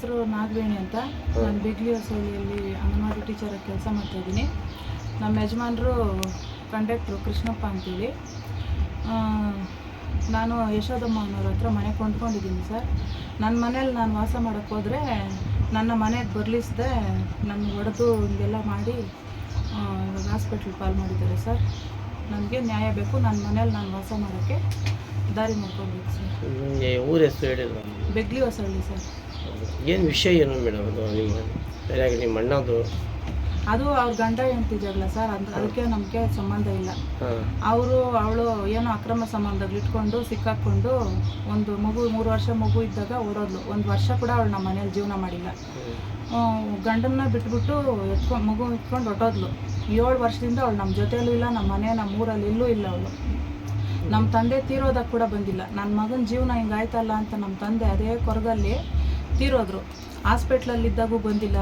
ಹೆಸರು ನಾಗವೇಣಿ ಅಂತ. ನಾನು ಬಿಗ್ಲಿ ಹೊಸಳ್ಳಿಯಲ್ಲಿ ಅಂಗನವಾಡಿ ಟೀಚರಾಗಿ ಕೆಲಸ ಮಾಡ್ತಾಯಿದ್ದೀನಿ ನಮ್ಮ ಯಜಮಾನರು ಕಂಡಕ್ಟ್ರು ಕೃಷ್ಣಪ್ಪ ಅಂತೇಳಿ. ನಾನು ಯಶೋದಮ್ಮ ಅನ್ನೋರ ಹತ್ರ ಮನೆ ಕೊಂಡ್ಕೊಂಡಿದ್ದೀನಿ ಸರ್. ನನ್ನ ಮನೇಲಿ ನಾನು ವಾಸ ಮಾಡೋಕ್ಕೆ ಹೋದರೆ ನನ್ನ ಮನೆಗೆ ಬರ್ಲಿಸ್ದೆ ನನ್ನ ಹೊಡೆದು ಹಿಂಗೆಲ್ಲ ಮಾಡಿ ಇವಾಗ ಹಾಸ್ಪಿಟ್ಲ್ ಕಾಲ್ ಮಾಡಿದ್ದಾರೆ ಸರ್. ನನಗೆ ನ್ಯಾಯ ಬೇಕು ನನ್ನ ಮನೇಲಿ ನಾನು ವಾಸ ಮಾಡೋಕ್ಕೆ ದಾರಿ ಮಾಡ್ಕೊಬೇಕು ಸರ್. ಊರ ಹೆಸರು ಹೇಳಿದ್ರು ಬೆಗ್ಲಿ ಹೊಸಳ್ಳಿ ಸರ್. ಏನು ವಿಷಯ ಏನು ಮೇಡಮ್ ಅದು ನಿಮ್ಮ ಸರಿಯಾಗಿ ನಿಮ್ಮ ಅಣ್ಣದು? ಅದು ಅವ್ರ ಗಂಡ ಹೆಂಡತಿ ಜಗಳ ಸರ್ ಅದು ಅದಕ್ಕೆ ನಮಗೆ ಸಂಬಂಧ ಇಲ್ಲ. ಹಾಂ. ಅವರು ಅವಳು ಏನೋ ಅಕ್ರಮ ಸಂಬಂಧಗಳು ಇಟ್ಕೊಂಡು ಸಿಕ್ಕಾಕೊಂಡು ಒಂದು ಮಗು ಮೂರು ವರ್ಷ ಮಗು ಇದ್ದಾಗ ಓಡೋದ್ಲು. ಒಂದು ವರ್ಷ ಕೂಡ ಅವಳು ನಮ್ಮ ಮನೇಲಿ ಜೀವನ ಮಾಡಿಲ್ಲ. ಗಂಡನ್ನ ಬಿಟ್ಬಿಟ್ಟು ಎತ್ಕೊಂಡು ಮಗು ಇಟ್ಕೊಂಡು ಹೊಟ್ಟೋದ್ಲು ಏಳು ವರ್ಷದಿಂದ ಅವಳು ನಮ್ಮ ಜೊತೆಯಲ್ಲೂ ಇಲ್ಲ ನಮ್ಮ ಮನೆ ನಮ್ಮ ಊರಲ್ಲಿ ಇಲ್ಲೂ ಇಲ್ಲ ಅವಳು. ನಮ್ಮ ತಂದೆ ತೀರೋದಕ್ಕೆ ಕೂಡ ಬಂದಿಲ್ಲ. ನನ್ನ ಮಗನ ಜೀವನ ಹಿಂಗಾಯ್ತಲ್ಲ ಅಂತ ನಮ್ಮ ತಂದೆ ಅದೇ ಕೊರಗಲ್ಲಿ ತೀರೋದ್ರು. ಹಾಸ್ಪಿಟ್ಲಲ್ಲಿದ್ದಾಗೂ ಬಂದಿಲ್ಲ.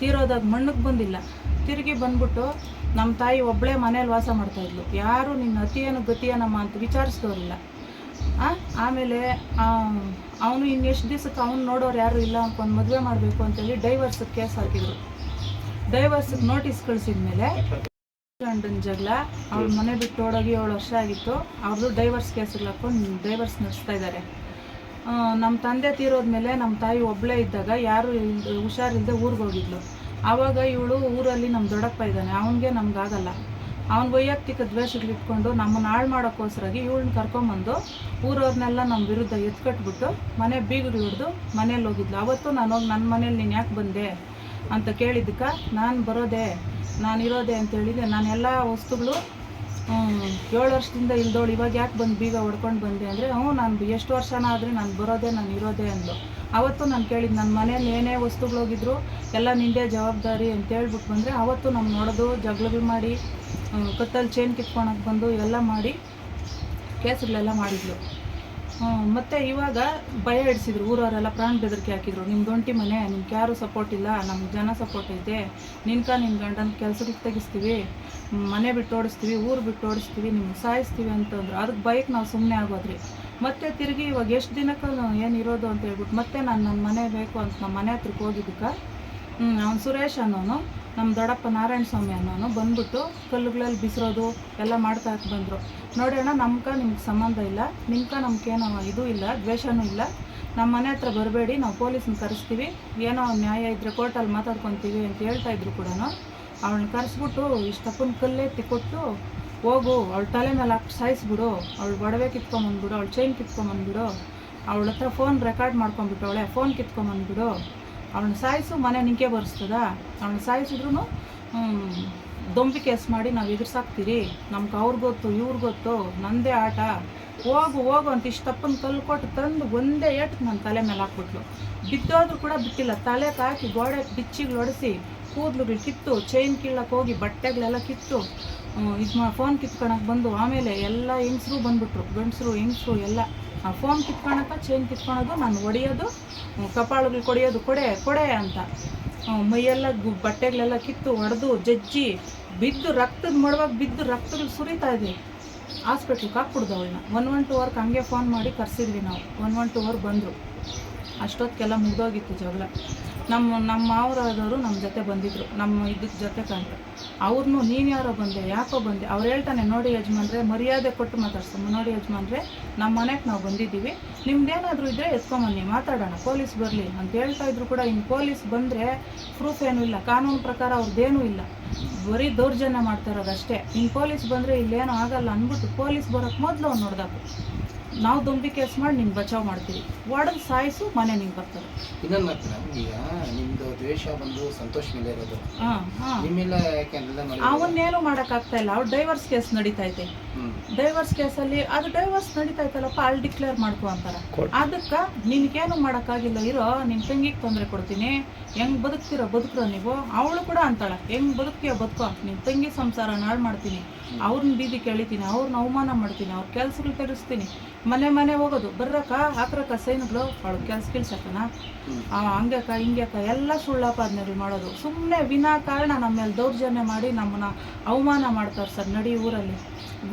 ತೀರೋದಾಗ ಮಣ್ಣಕ್ಕೆ ಬಂದಿಲ್ಲ. ತಿರುಗಿ ಬಂದ್ಬಿಟ್ಟು ನಮ್ಮ ತಾಯಿ ಒಬ್ಬಳೇ ಮನೇಲಿ ವಾಸ ಮಾಡ್ತಾಯಿದ್ಲು ಯಾರು ನಿನ್ನ ಅತಿಯೇನು ಗತಿಯೇನಮ್ಮ ಅಂತ ವಿಚಾರಿಸಿದವ್ರಿಲ್ಲ ಆಮೇಲೆ ಅವನು ಇನ್ನೆಷ್ಟು ದಿವಸಕ್ಕೆ ಅವ್ನು ನೋಡೋರು ಯಾರು ಇಲ್ಲ ಅಂದ್ಕೊಂಡು ಮದುವೆ ಮಾಡಬೇಕು ಅಂತೇಳಿ ಡೈವರ್ಸಿಗೆ ಕೇಸ್ ಹಾಕಿದ್ರು. ಡೈವರ್ಸಿಗೆ ನೋಟಿಸ್ ಕಳಿಸಿದ ಮೇಲೆ ಗಂಡನ ಜಗಳ ಅವ್ರ ಮನೆ ಬಿಟ್ಟು ಓಡೋಗಿ ಏಳು ವರ್ಷ ಆಗಿತ್ತು. ಅವರು ಡೈವರ್ಸ್ ಕೇಸಲ್ಲಿ ಹಾಕೊಂಡು ಡೈವರ್ಸ್ ನಡೆಸ್ತಾ ಇದ್ದಾರೆ ನಮ್ಮ ತಂದೆ ತೀರೋದ್ಮೇಲೆ ನಮ್ಮ ತಾಯಿ ಒಬ್ಬಳೇ ಇದ್ದಾಗ ಯಾರು ಹುಷಾರಿಲ್ಲದೆ ಊರಿಗೆ ಹೋಗಿದ್ಲು. ಆವಾಗ ಇವಳು ಊರಲ್ಲಿ ನಮ್ಮ ದೊಡ್ಡಪ್ಪ ಇದ್ದಾನೆ, ಅವನಿಗೆ ನಮ್ಗಾಗಲ್ಲ. ಅವ್ನ ವೈಯಕ್ತಿಕ ದ್ವೇಷಗಳಿಟ್ಕೊಂಡು ನಮ್ಮನ್ನ ಹಾಳು ಮಾಡೋಕ್ಕೋಸ್ಕರಾಗಿ ಇವಳನ್ನ ಕರ್ಕೊಂಬಂದು ಊರವ್ರನ್ನೆಲ್ಲ ನಮ್ಮ ವಿರುದ್ಧ ಎತ್ಕಟ್ಬಿಟ್ಟು ಮನೆ ಬೀಗರು ಹಿಡ್ದು ಮನೇಲಿ ಹೋಗಿದ್ಲು. ಅವತ್ತು ನಾನು ಹೋಗಿ ನನ್ನ ಮನೇಲಿ ನೀನು ಯಾಕೆ ಬಂದೆ ಅಂತ ಕೇಳಿದ್ದಕ್ಕೆ, ನಾನು ಬರೋದೆ, ನಾನು ಇರೋದೆ ಅಂತ ಹೇಳಿದೆ ನಾನು ಎಲ್ಲ ವಸ್ತುಗಳು ಏಳು ವರ್ಷದಿಂದ ಇಲ್ದೋಳು, ಇವಾಗ ಯಾಕೆ ಬಂದು ಬೀಗ ಹೊಡ್ಕೊಂಡು ಬಂದೆ ಅಂದರೆ, ಹ್ಞೂ ನಾನು ಎಷ್ಟು ವರ್ಷನ ಆದರೆ ನಾನು ಬರೋದೆ, ನಾನು ಇರೋದೆ ಅಂದ್ಲು. ಅವತ್ತು ನಾನು ಕೇಳಿದ್ದು ನನ್ನ ಮನೇಲಿ ಏನೇ ವಸ್ತುಗಳು ಹೋಗಿದ್ರು ಎಲ್ಲ ನಿಂದೇ ಜವಾಬ್ದಾರಿ ಅಂತ ಹೇಳ್ಬಿಟ್ಟು ಬಂದರೆ, ಅವತ್ತು ನಮ್ಮ ನೋಡೋದು, ಜಗಳಗಳು ಮಾಡಿ ಕತ್ತಲ್ಲಿ ಚೇನ್ ಕಿತ್ಕೊಳಕ್ಕೆ ಬಂದು ಎಲ್ಲ ಮಾಡಿ, ಕೇಸುಗಳೆಲ್ಲ ಮಾಡಿದ್ಲು. ಮತ್ತೆ ಇವಾಗ ಭಯ ಹಿಡಿಸಿದ್ರು ಊರವರೆಲ್ಲ ಪ್ರಾಣ ಬೆದರಿಕೆ ಹಾಕಿದ್ರು. ನಿಮ್ದು ಒಂಟಿ ಮನೆ, ನಿಮ್ಗೆ ಯಾರು ಸಪೋರ್ಟ್ ಇಲ್ಲ. ನಮ್ಗೆ ಜನ ಸಪೋರ್ಟ್ ಐತೆ. ನಿನ್ಕ ನಿಮ್ಮ ಗಂಡನ ಕೆಲಸಕ್ಕೆ ತೆಗಿಸ್ತೀವಿ. ಮನೆ ಬಿಟ್ಟು ಓಡಿಸ್ತೀವಿ, ಊರು ಬಿಟ್ಟು ಓಡಿಸ್ತೀವಿ, ನಿಮ್ಗೆ ಸಾಯಿಸ್ತೀವಿ ಅಂತಂದ್ರು. ಅದಕ್ಕೆ ಬೈಕ್ ನಾವು ಸುಮ್ಮನೆ ಆಗೋದ್ರಿ. ಮತ್ತೆ ತಿರುಗಿ ಇವಾಗ ಎಷ್ಟು ದಿನಕ್ಕೂ ಏನು ಇರೋದು ಅಂತ ಹೇಳ್ಬಿಟ್ಟು ಮತ್ತೆ ನಾನು ನನ್ನ ಮನೆ ಬೇಕು ಅಂತ ನಮ್ಮ ಮನೆ ಹತ್ರಕ್ಕೆ ಹೋಗಿದ್ದಕ್ಕೆ ಅವ್ನು ಸುರೇಶ್ ಅನ್ನೋನು. ನಮ್ಮ ದೊಡ್ಡಪ್ಪ ನಾರಾಯಣ ಸ್ವಾಮಿ ಅನ್ನೋನು ಬಂದ್ಬಿಟ್ಟು ಕಲ್ಲುಗಳಲ್ಲಿ ಬಿಸಿರೋದು ಎಲ್ಲ ಮಾಡ್ತಾ ಬಂದರು. ನೋಡಿ ಅಣ್ಣ ನಮ್ಗೆ ನಿಮ್ಗೆ ಸಂಬಂಧ ಇಲ್ಲ, ನಿಮ್ಕ ನಮ್ಗೇನೋ ಇದು ಇಲ್ಲ, ದ್ವೇಷನೂ ಇಲ್ಲ. ನಮ್ಮ ಮನೆ ಹತ್ರ ಬರಬೇಡಿ, ನಾವು ಪೊಲೀಸ್ನ ಕರೆಸ್ತೀವಿ. ಏನೋ ನ್ಯಾಯ ಇದ್ದರೆ ಕೋರ್ಟಲ್ಲಿ ಮಾತಾಡ್ಕೊತೀವಿ ಅಂತ ಹೇಳ್ತಾ ಇದ್ರು ಕೂಡ ಅವಳನ್ನ ಕರೆಸ್ಬಿಟ್ಟು ಇಷ್ಟಪ್ಪನ ಕಲ್ಲೆತ್ತಿ ಕೊಟ್ಟು ಹೋಗು, ಅವಳ ತಲೆ ಮೇಲೆ ಹಾಕಿ ಸಾಯಿಸ್ಬಿಡು, ಅವಳು ಒಡವೆ ಕಿತ್ಕೊಂಬಂದ್ಬಿಡು, ಅವಳು ಚೈನ್ ಕಿತ್ಕೊಂಬಂದ್ಬಿಡು. ಅವಳ ಹತ್ರ ಫೋನ್ ರೆಕಾರ್ಡ್ ಮಾಡ್ಕೊಂಬಿಟ್ಟವಳೆ ಫೋನ್ ಕಿತ್ಕೊಂಬಂದ್ಬಿಡು. ಅವಳನ್ನ ಸಾಯಿಸು, ಮನೆ ನಿಂಕೆ ಬರ್ಸ್ತದ? ಅವಳನ್ನ ಸಾಯಿಸಿದ್ರು ದೊಂಬಿ ಕೇಸ್ ಮಾಡಿ ನಾವು ಎದುರ್ಸಾಕ್ತೀರಿ. ನಮ್ಗೆ ಅವ್ರಿಗೆ ಗೊತ್ತು ಇವ್ರಿಗೆ ಗೊತ್ತು, ನಂದೇ ಆಟ. ಹೋಗು ಹೋಗು ಅಂತ ಇಷ್ಟಪ್ಪನ ಕಲ್ಲು ಕೊಟ್ಟು ತಂದು ಒಂದೇ ಏಟು ನನ್ನ ತಲೆ ಮೇಲೆ ಹಾಕ್ಬಿಟ್ಲು. ಬಿದ್ದೋದ್ರು ಕೂಡ ಬಿಟ್ಟಿಲ್ಲ. ತಲೆ ತಾಕಿ ಗೋಡೆ ಬಿಚ್ಚಿಗಳು ಹೊಡೆಸಿ ಕೂದಲುಗಳು ಕಿತ್ತು ಚೈನ್ ಕೀಳಕ್ಕೆ ಹೋಗಿ ಬಟ್ಟೆಗಳೆಲ್ಲ ಕಿತ್ತು ಇದು ಮಾ ಫೋನ್ ಕಿತ್ಕೊಳಕ್ಕೆ ಬಂದು ಆಮೇಲೆ ಎಲ್ಲ ಹೆಂಗಸ್ರು ಬಂದ್ಬಿಟ್ರು. ಗಂಡಸರು, ಹೆಂಗಸರು ಎಲ್ಲ. ಆ ಫೋನ್ ಕಿತ್ಕೊಳಕ್ಕೆ ಚೈನ್ ಕಿತ್ಕೊಳೋದು ನಾನು ಹೊಡೆಯೋದು ಕಪಾಳುಗಳು ಕೊಡಿಯೋದು ಕೊಡೆ ಕೊಡೆ ಅಂತ. ಮೈಯೆಲ್ಲ ಬಟ್ಟೆಗಳೆಲ್ಲ ಕಿತ್ತು ಹೊಡೆದು ಜಜ್ಜಿ, ಬಿದ್ದು ರಕ್ತದ ಮಡವಾಗ ಬಿದ್ದು ರಕ್ತಗಳು ಸುರಿತಾ ಇದೆ ಹಾಸ್ಪಿಟ್ಲಿಗೆ ಹಾಕ್ಬಿಡ್ದು ಅವಳನ್ನ ಒನ್ ಒನ್ ಟು ವರ್ಕ್ ಹಂಗೆ ಫೋನ್ ಮಾಡಿ ಕರೆಸಿದ್ವಿ ನಾವು. ಒನ್ ಒನ್ ಟು ಅವರ್ ಬಂದರು. ಅಷ್ಟೊತ್ತಿಗೆಲ್ಲ ಮುಗ್ದೋಗಿತ್ತು ಜಗಳ. ನಮ್ಮ ನಮ್ಮ ಮಾವರಾದವರು ನಮ್ಮ ಜೊತೆ ಬಂದಿದ್ದರು ನಮ್ಮ ಇದಕ್ಕೆ ಜೊತೆ ಕಂಡು ಅವ್ರನ್ನೂ ನೀನು ಯಾರೋ ಬಂದೆ, ಯಾಕೋ ಬಂದೆ, ಅವ್ರು ಹೇಳ್ತಾನೆ, ನೋಡಿ ಯಜಮಾನ್ರೆ, ಮರ್ಯಾದೆ ಕೊಟ್ಟು ಮಾತಾಡ್ಸಮ್ಮ, ನೋಡಿ ಯಜಮಾನ್ರೆ ನಮ್ಮ ಮನೆಗೆ ನಾವು ಬಂದಿದ್ದೀವಿ. ನಿಮ್ದೇನಾದರೂ ಇದ್ದರೆ ಎತ್ಕೊಂಬನ್ನಿ, ಮಾತಾಡೋಣ, ಪೊಲೀಸ್ ಬರಲಿ ಅಂತ ಹೇಳ್ತಾ ಇದ್ರು ಕೂಡ ಇನ್ನು ಪೊಲೀಸ್ ಬಂದರೆ ಪ್ರೂಫ್ ಏನೂ ಇಲ್ಲ, ಕಾನೂನು ಪ್ರಕಾರ ಅವ್ರದ್ದೇನೂ ಇಲ್ಲ. ಬರೀ ದೌರ್ಜನ್ಯ ಮಾಡ್ತಾ ಇರೋದಷ್ಟೇ. ಇನ್ನು ಪೊಲೀಸ್ ಬಂದರೆ ಇಲ್ಲೇನೂ ಆಗಲ್ಲ ಅಂದ್ಬಿಟ್ಟು ಪೊಲೀಸ್ ಬರೋಕ್ಕೆ ಮೊದಲು ಅವ್ನು ನೋಡ್ದಾಕು. ನಾವು ದೊಂಬಿ ಕೇಸ್ ಮಾಡಿ ನಿಮ್ಗೆ ಬಚಾವ್ ಮಾಡ್ತೀವಿ ಒಡೆದು ಸಾಯಿಸು ಮನೆ ನಿಂಗೆ ಬರ್ತದೆ. ಇನ್ನೊಂದು ಮಾತ್ರ ಈಗ ನಿಮ್ದು ದ್ವೇಷ ಬಂದು ಸಂತೋಷ ಮೇಲೆ ಇರೋದು. ಹಾಂ ಹಾಂ. ನಿಮ್ಮೆಲ್ಲ ಯಾಕೆ ಅವನ್ನೇನು ಮಾಡೋಕ್ಕಾಗ್ತಾ ಇಲ್ಲ. ಅವ್ರು ಡೈವರ್ಸ್ ಕೇಸ್ ನಡೀತಾ ಐತೆ ಹ್ಮ್ ಡೈವರ್ಸ್ ಕೇಸಲ್ಲಿ ಅದು ಡೈವರ್ಸ್ ನಡೀತಾ ಐತಲ್ಲಪ್ಪ ಅಲ್ಲಿ ಡಿಕ್ಲೇರ್ ಮಾಡ್ಕೊ ಅಂತಾರೆ. ಅದಕ್ಕೆ ನಿನ್ಗೇನು ಮಾಡೋಕ್ಕಾಗಿಲ್ಲ ಇರೋ ನಿನ್ ತಂಗಿಗೆ ತೊಂದರೆ ಕೊಡ್ತೀನಿ. ಹೆಂಗೆ ಬದುಕ್ತಿರೋ ಬದುಕ್ರೋ ನೀವು. ಅವಳು ಕೂಡ ಅಂತಾಳೆ. ಹೆಂಗೆ ಬದುಕ್ತೀಯ ಬದುಕೋ. ನಿನ್ ತಂಗಿ ಸಂಸಾರ ನಾಳು ಮಾಡ್ತೀನಿ. ಅವ್ರನ್ನ ಬೀದಿ ಕೇಳಿತೀನಿ. ಅವ್ರನ್ನ ಅವಮಾನ ಮಾಡ್ತೀನಿ. ಅವ್ರ ಕೆಲ್ಸಗಳು ತೆರೆಸ್ತೀನಿ. ಮನೆ ಮನೆ ಹೋಗೋದು. ಬರ್ರಕ್ಕ ಹಾಕ್ರಕ್ಕ ಸೈನ್ಗಳು ಅವಳು ಕೆಲ್ಸ ಕಿಲ್ಸಕ್ಕನ. ಹಂಗ್ಯಾಕ ಹಿಂಗ್ಯಾಕ ಎಲ್ಲ ಸುಳ್ಳಾಪಾದನೆಗಳು ಮಾಡೋದು. ಸುಮ್ಮನೆ ವಿನಾಕಾರಣ ನಮ್ಮ ಮೇಲೆ ದೌರ್ಜನ್ಯ ಮಾಡಿ ನಮ್ಮನ್ನ ಅವಮಾನ ಮಾಡ್ತಾರೆ ಸರ್ ನಡಿ ಊರಲ್ಲಿ.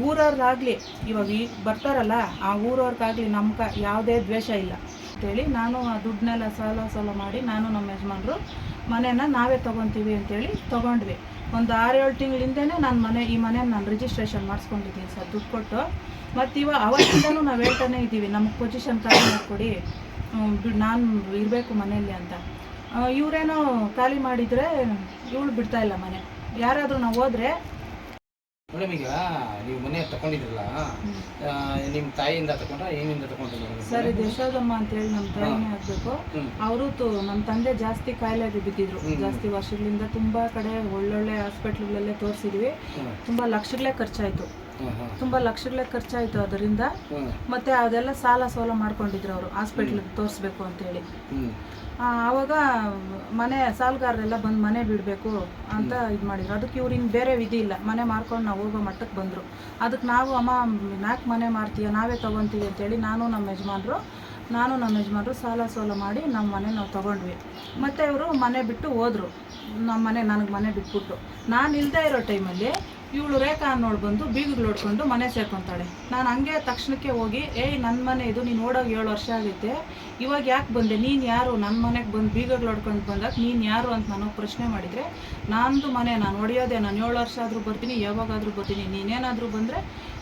ಊರವ್ರಿಗಾಗಲಿ ಇವಾಗ ಈ ಬರ್ತಾರಲ್ಲ ಆ ಊರವ್ರಿಗಾಗಲಿ ನಮ್ಮ ಕ ಯಾವುದೇ ದ್ವೇಷ ಇಲ್ಲ. ಅಂತೇಳಿ ನಾನು ಆ ದುಡ್ಡನ್ನೆಲ್ಲ ಸಾಲ ಸಾಲ ಮಾಡಿ ನಾನು ನಮ್ಮ ಯಜಮಾನರು ಮನೇನ ನಾವೇ ತೊಗೊತೀವಿ ಅಂತೇಳಿ ತೊಗೊಂಡ್ವಿ. ಒಂದು ಆರು ಏಳು ತಿಂಗಳಿಂದನೇ ನಾನು ಮನೆ ಈ ಮನೆ ನಾನು ರಿಜಿಸ್ಟ್ರೇಷನ್ ಮಾಡಿಸ್ಕೊಂಡಿದ್ದೀನಿ ಸರ್ ದುಡ್ಡು ಕೊಟ್ಟು. ಮತ್ತು ಇವಾಗ ಅವತ್ತಿಂದನೂ ನಾವು ಹೇಳ್ತಾನೆ ಇದ್ದೀವಿ ನಮಗೆ ಪೊಸಿಷನ್ ಖಾಲಿ ಮಾಡಿಕೊಡಿ. ನಾನು ಇರಬೇಕು ಮನೆಯಲ್ಲಿ ಅಂತ. ಇವರೇನೋ ಖಾಲಿ ಮಾಡಿದರೆ ಇವಳು ಬಿಡ್ತಾ ಇಲ್ಲ ಮನೆ. ಯಾರಾದರೂ ನಾವು ಹೋದ್ರೆ ಮೇಡಮ್ ಈಗ ನೀವು ಮನೆ ತಗೊಂಡಿದ್ರಲ್ಲ ನಿಮ್ಮ ತಾಯಿಯಿಂದ ತಗೊಂಡ್ರ ಏನಿಂದ ತಗೊಂಡ್ರ ಸರ್ ಇದು ಯಶೋದಮ್ಮ ಅಂತೇಳಿ ನಮ್ಮ ತಾಯಿನೇ ಆಗಬೇಕು. ಅವರು ನಮ್ಮ ತಂದೆ ಜಾಸ್ತಿ ಕಾಯಿಲೆ ಬಿದ್ದಿದ್ರು. ಜಾಸ್ತಿ ವರ್ಷಗಳಿಂದ ತುಂಬಾ ಕಡೆ ಒಳ್ಳೊಳ್ಳೆ ಹಾಸ್ಪಿಟ್ಲ್ಗಳಲ್ಲೇ ತೋರಿಸಿದ್ವಿ. ತುಂಬಾ ಲಕ್ಷಗಳೇ ಖರ್ಚಾಯಿತು. ತುಂಬ ಲಕ್ಷಗಳೇ ಖರ್ಚಾಯಿತು ಅದರಿಂದ. ಮತ್ತೆ ಅದೆಲ್ಲ ಸಾಲ ಸೋಲ ಮಾಡ್ಕೊಂಡಿದ್ರು ಅವರು. ಹಾಸ್ಪಿಟ್ಲಿಗೆ ತೋರಿಸ್ಬೇಕು ಅಂತೇಳಿ. ಆವಾಗ ಮನೆ ಸಾಲಗಾರರೆಲ್ಲ ಬಂದು ಮನೆ ಬಿಡಬೇಕು ಅಂತ ಇದು ಮಾಡಿದ್ರು. ಅದಕ್ಕೆ ಇವ್ರು ಇನ್ನು ಬೇರೆ ವಿಧಿ ಇಲ್ಲ. ಮನೆ ಮಾರ್ಕೊಂಡು ನಾವು ಹೋಗೋ ಮಟ್ಟಕ್ಕೆ ಬಂದರು. ಅದಕ್ಕೆ ನಾವು ಅಮ್ಮ ನಾಲ್ಕು ಮನೆ ಮಾರ್ತೀಯ? ನಾವೇ ತೊಗೊತೀವಿ ಅಂತೇಳಿ ನಾನು ನಮ್ಮ ಯಜಮಾನ್ರು ನಾನು ನಮ್ಮ ಯಜಮಾನ್ರು ಸಾಲ ಸೋಲ ಮಾಡಿ ನಮ್ಮ ಮನೆ ನಾವು ತೊಗೊಂಡ್ವಿ. ಮತ್ತು ಇವರು ಮನೆ ಬಿಟ್ಟು ಹೋದರು. ನಮ್ಮ ಮನೆ ನನಗೆ ಮನೆ ಬಿಟ್ಬಿಟ್ಟು. ನಾನು ಇಲ್ಲದೆ ಇರೋ ಟೈಮಲ್ಲಿ ಇವಳು ರೇಖಾ ಅನ್ನೋಳು ಬಂದು ಬೀಗಗಳು ಹೊಡ್ಕೊಂಡು ಮನೆ ಸೇರ್ಕೊತಾಳೆ. ನಾನು ಹಂಗೆ ತಕ್ಷಣಕ್ಕೆ ಹೋಗಿ, ಏಯ್ ನನ್ನ ಮನೆ ಇದು, ನೀನು ಓಡೋಗಿ ಏಳು ವರ್ಷ ಆಗೈತೆ ಇವಾಗ ಯಾಕೆ ಬಂದೆ? ನೀನು ಯಾರು? ನನ್ನ ಮನೆಗೆ ಬಂದು ಬೀಗಗಳು ಹೊಡ್ಕೊಂಡು ಬಂದಾಗ ನೀನು ಯಾರು? ಅಂತ ನಾನು ಪ್ರಶ್ನೆ ಮಾಡಿದರೆ ನಂದು ಮನೆ, ನಾನು ಹೊಡೆಯೋದೆ, ನಾನು ಏಳು ವರ್ಷ ಆದರೂ ಬರ್ತೀನಿ, ಯಾವಾಗಾದರೂ ಬರ್ತೀನಿ. ನೀನೇನಾದರೂ ಬಂದರೆ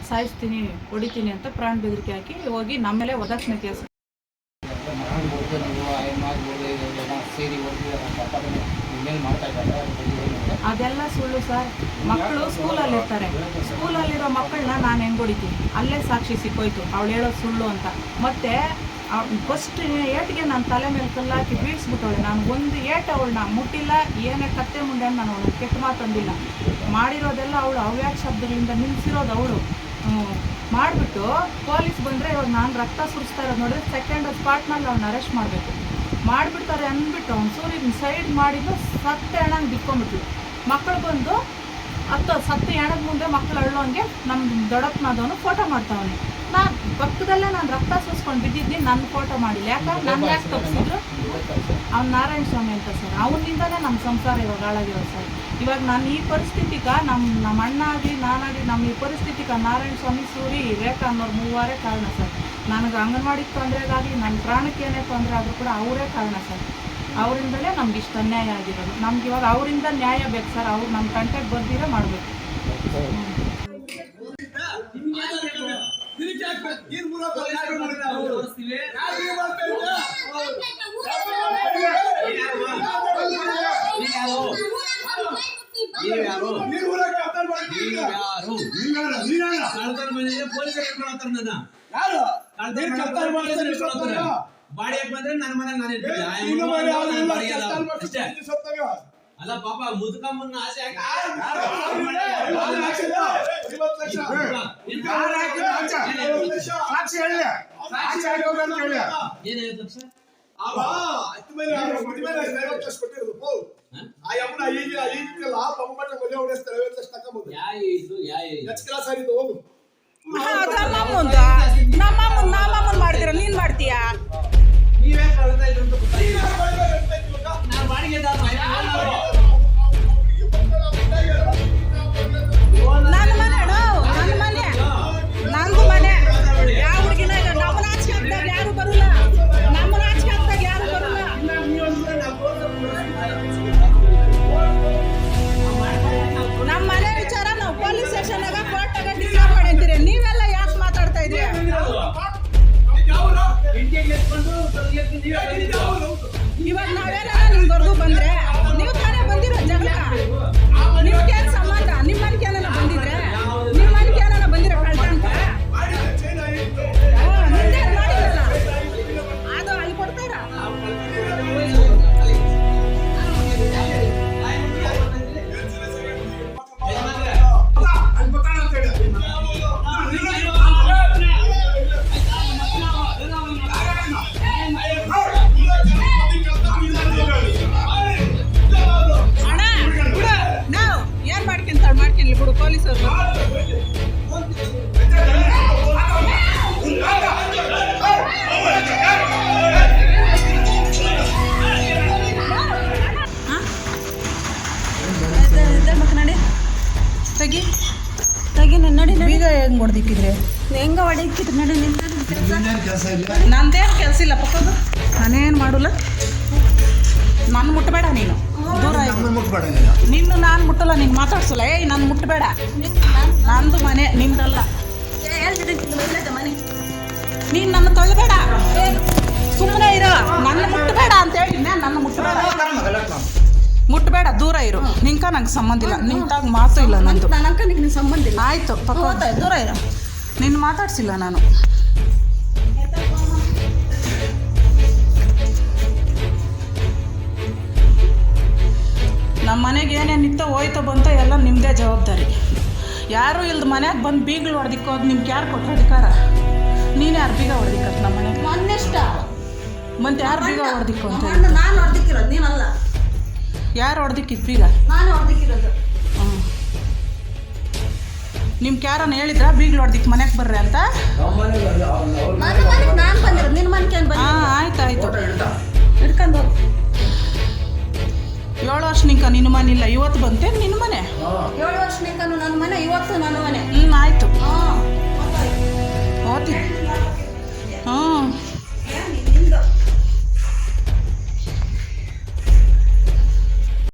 ಸಾಯಿಸ್ತೀನಿ, ಹೊಡಿತೀನಿ ಅಂತ ಪ್ರಾಣ ಬೆದರಿಕೆ ಹಾಕಿ ಹೋಗಿ ನಮ್ಮ ಮೇಲೆ ಕೇಸ್. ಸೇರಿ ನಿಮ್ಮೇಲೆ ಮಾಡ್ತಾ ಇದ್ದಾರೆ ಅದೆಲ್ಲ ಸುಳ್ಳು ಸರ್. ಮಕ್ಕಳು ಸ್ಕೂಲಲ್ಲಿ ಇರ್ತಾರೆ ಸ್ಕೂಲಲ್ಲಿರೋ ಮಕ್ಕಳನ್ನ ನಾನು ಹೆಂಗೆ ಹೊಡಿತೀನಿ ಅಲ್ಲೇ ಸಾಕ್ಷಿ ಸಿಕ್ಕೋಯ್ತು. ಅವಳು ಹೇಳೋ ಸುಳ್ಳು ಅಂತ. ಮತ್ತೆ ಫಸ್ಟ್ ಏಟ್ಗೆ ನಾನು ತಲೆ ಮೇಲೆ ಕಲ್ಲಾಕಿ ಬೀಳ್ಸ್ಬಿಟ್ಟವಳೆ. ನಾನು ಒಂದು ಏಟ್ ಅವಳನ್ನ ಮುಟ್ಟಿಲ್ಲ, ಏನೇ ಕತ್ತೆ ಮುಂಡೆ ನಾನು ಅವಳು ಕೆಟ್ಟ ಮಾತಂದಿಲ್ಲ ಮಾಡಿರೋದೆಲ್ಲ ಅವಳು ಅವ್ಯಾಕ ಶಬ್ದಗಳಿಂದ ನಿಲ್ಲಿಸಿರೋದು ಅವಳು. ಮಾಡಿಬಿಟ್ಟು ಪೊಲೀಸ್ ಬಂದರೆ ಇವಾಗ ನಾನು ರಕ್ತ ಸುರಿಸ್ತಾ ಇರೋದು ನೋಡಿದ್ರೆ ಸೆಕೆಂಡ್ ಸ್ಪಾಟ್ನಲ್ಲಿ ಅವ್ನ ಅರೆಸ್ಟ್ ಮಾಡಬೇಕು. ಮಾಡಿಬಿಡ್ತಾರೆ ಅಂದ್ಬಿಟ್ಟು ಅವ್ನು ಸೂರ್ಯನ ಸೈಡ್ ಮಾಡಿದ್ದು ಸತ್ತೆ ಹಣ ಬಿಟ್ಕೊಂಡ್ಬಿಟ್ಲು. ಮಕ್ಕಳು ಬಂದು ಹತ್ತು ಸತ್ತು ಹೆಣದ ಮುಂದೆ ಮಕ್ಕಳು ಅಳ್ಳೋಂಗೆ ನಮ್ಮ ದೊಡ್ಡಪ್ಪನಾದವನು ಫೋಟೋ ಮಾಡ್ತಾವನೆ. ನಾನು ಪಕ್ಕದಲ್ಲೇ ನಾನು ರಕ್ತ ಸೂಸ್ಕೊಂಡು ಬಿದ್ದಿದ್ದೀನಿ ನನ್ನ ಫೋಟೋ ಮಾಡಿಲ್ಲ. ಯಾಕಂದ್ರೆ ನನ್ನ ಯಾಕೆ ತಪ್ಪಿಸಿದ್ರು? ಅವ್ನು ನಾರಾಯಣ ಸ್ವಾಮಿ ಅಂತ ಸರ್. ಅವನಿಂದಲೇ ನಮ್ಮ ಸಂಸಾರ ಇವಾಗ ಹಾಳಾಗಿರೋದು ಸರ್. ಇವಾಗ ನಾನು ಈ ಪರಿಸ್ಥಿತಿಗ ನಮ್ಮ ನಮ್ಮ ಅಣ್ಣ ಆಗಲಿ ನಾನಾಗಲಿ ನಮ್ಮ ಈ ಪರಿಸ್ಥಿತಿಗ ನಾರಾಯಣ ಸ್ವಾಮಿ ಸೂರಿ ರೇಖಾ ಅನ್ನೋರು ಮೂವರೇ ಕಾರಣ ಸರ್. ನನಗೆ ಅಂಗನವಾಡಿಗೆ ತೊಂದರೆಗಾಗಲಿ ನನ್ನ ಪ್ರಾಣಕ್ಕೆ ಏನೇ ತೊಂದರೆ ಆದರೂ ಕೂಡ ಅವರೇ ಕಾರಣ ಸರ್. ಅವರಿಂದಲೇ ನಮ್ಗೆ ಇಷ್ಟು ಅನ್ಯಾಯ ಆಗಿರೋದು. ನಮ್ಗೆ ಇವಾಗ ಅವರಿಂದ ನ್ಯಾಯ ಬೇಕು ಸರ್. ಅವ್ರು ನಮ್ಮ ಕಂಟೆಗೆ ಬರ್ದಿರ ಮಾಡಬೇಕು. ಬಾಡಿಗೆ ಬಂದ್ರೆ ನನ್ನ ಮನೆ ನಾನು ಅಲ್ಲ. ಪಾಪ ಮುದುಕಮ್ಮನ್ನ ಆಸೆ? ಸಾಕ್ಷಿ ಹೇಳಿ. ಸಾಕ್ಷಿ ಹೇಳಿ ಅಂತ ಹೇಳಿ. ಏನ್ ಐವತ್ತು ಲಕ್ಷ? ಅವ ಹತ್ತು ಮೇಲೆ ಮದುವೆ ಮೇಲೆ ಐವತ್ತು ಲಕ್ಷ ಕೊಟ್ಟಿರೋದು. ಆ ಯಮ್ಮನ ಈಗ ಈಗಿಲ್ಲ ಬೊಮ್ಮಟ ಮದುವೆ ಹೊಡೆಸ್ತಾರೆ. ಐವತ್ತು ಲಕ್ಷ ತಗೊಂಬೋದು ಯಾ ಇದು ಯಾ ಇದು. ಎಚ್ ಕ್ಲಾಸ್ ಆಗಿದೆ ಹೋಗು. ನಮ್ಮಮ್ಮಂದು. ನಮ್ಮಮ್ಮನ್ ನಮ್ಮಮ್ಮನ್ ಮಾಡ್ತೀರ? ನೀನ್ ಮಾಡ್ತೀಯಾ? ಬೀಗ ಹೆಂಗ್ ಹೊಡೆದಿಕ್ಕಿದ್ರೆ ಹೆಂಗ ಹೊಡೆದಿಕ್ಕಿದ್ರೆ ನೋಡಿ ಕೆಲಸ? ನಂದೇನು ಕೆಲಸ ಇಲ್ಲ? ಪಕ್ಕದ ನಾನೇನು ಮಾಡಲ್ಲ? ನಾನು ಮುಟ್ಟಬೇಡ ನೀನು. ದೂರ ನಿನ್ನ ನಮ್ಮನ್ನ ಮುಟ್ಬೇಡ ನೀನು. ನಿನ್ನು ನಾನು ಮುಟ್ಟಲ್ಲ ನೀನು ಮಾತಾಡ್ಸಲ್ಲ. ಏಯ್ ನಾನು ಮುಟ್ಟಬೇಡ ನಂದು ಮನೆ ನಿಂದಲ್ಲ ನೀನು ನನ್ನ ತೊಳ್ಬೇಡ. ಸುಮ್ಮನೆ ಇರು. ನನ್ನ ಇರು. ನಿಂಕ ನಂಗೆ ಸಂಬಂಧ ಇಲ್ಲ. ನಿಂತಾಗ ಮಾತು ಇಲ್ಲ ನಂದು. ನನಕ ನಿನ್ನ ಸಂಬಂಧ ಇಲ್ಲ. ಆಯ್ತು ಪಕ್ಕ ದೂರ ಇರು. ನಿನ್ನ ಮಾತಾಡ್ಸಿಲ್ಲ ನಾನು. ನಮ್ಮ ಮನೆಗೆ ಏನೇನಿತ್ತೋ ಹೋಯ್ತೋ ಬಂತ ಎಲ್ಲ ನಿಮ್ಮದೇ ಜವಾಬ್ದಾರಿ. ಯಾರೂ ಇಲ್ದ ಮನೆಗೆ ಬಂದು ಬೀಗ್ಳು ಹೊಡೆದಿಕ್ಕೋದು ನಿಮ್ಗೆ ಯಾರು ಕೊಟ್ಟರು ಅಧಿಕಾರ? ನೀನು ಯಾರು ಬೀಗ ಹೊಡೆದಿಕ್ಕ ನಮ್ಮ ಮನೆಗೆ? ಮತ್ತೆ ಯಾರು ಬೀಗ ಹೊಡೆದಿಕ್ಕೋ ಅಂತ ನಾನು ಹೊಡ್ದಿಕ್ಕಿರೋದು ನೀನಲ್ಲ. ಯಾರು ಹೊಡೆದಿಕ್ಕೆ ಬೀಗ ನಾನು ಹೊಡ್ದಿಕ್ಕಿರೋದು. ಹ್ಞೂ ನಿಮ್ಗೆ ಯಾರನ್ನ ಹೇಳಿದ್ರ? ಬೀಗ್ಲು ಹೊಡೆದಿಕ್ಕೆ ಮನೆಗೆ ಬರ್ರಿ ಅಂತ? ನಾನು